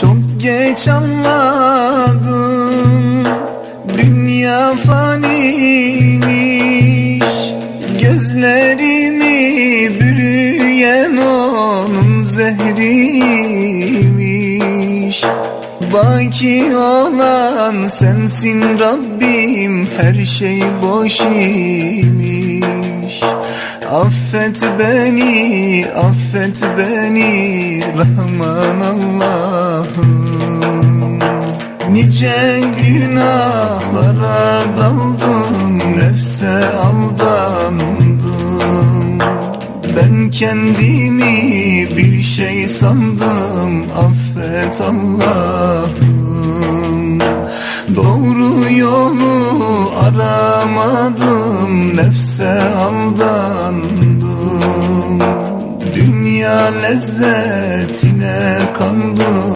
Çok geç anladım. Dünya faniymiş. Gözlerimi bürüyen onun zehriymiş. Baki olan sensin Rabbim Her şey boş imiş Affet beni, affet beni Rahman Allah'ım Nice günahlara daldım Nefse aldandım Ben kendimi bir şey sandım Affet Allah'ım. Doğru yolu aramadım Nefse aldandım Dünya lezzetine kandım